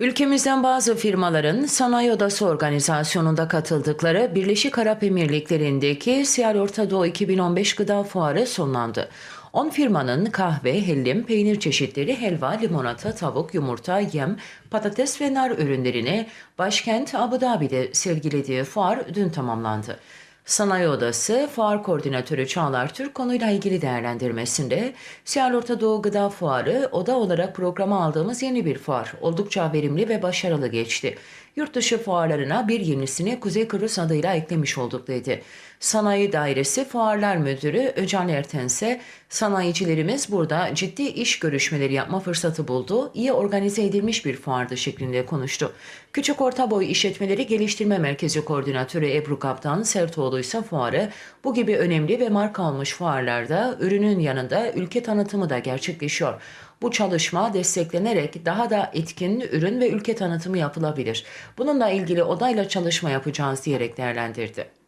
Ülkemizden bazı firmaların Sanayi Odası organizasyonunda katıldıkları Birleşik Arap Emirlikleri'ndeki Siyal Orta Doğu 2015 Gıda Fuarı sonlandı. 10 firmanın kahve, hellim, peynir çeşitleri, helva, limonata, tavuk, yumurta, yem, patates ve nar ürünlerini başkent Abu Dhabi'de sergilediği fuar dün tamamlandı. Sanayi Odası Fuar Koordinatörü Çağlar Türk konuyla ilgili değerlendirmesinde Siyal Orta Doğu Gıda Fuarı oda olarak programa aldığımız yeni bir fuar. Oldukça verimli ve başarılı geçti. Yurt dışı fuarlarına bir yenisini Kuzey Kıbrıs adıyla eklemiş olduk dedi. Sanayi Dairesi Fuarlar Müdürü Öcan Ertense, sanayicilerimiz burada ciddi iş görüşmeleri yapma fırsatı buldu, iyi organize edilmiş bir fuardı şeklinde konuştu. Küçük Orta Boy İşletmeleri Geliştirme Merkezi Koordinatörü Ebru Kaptan Sertoğlu ise fuarı bu gibi önemli ve marka almış fuarlarda ürünün yanında ülke tanıtımı da gerçekleşiyor. Bu çalışma desteklenerek daha da etkin ürün ve ülke tanıtımı yapılabilir. Bununla ilgili odayla çalışma yapacağız diyerek değerlendirdi.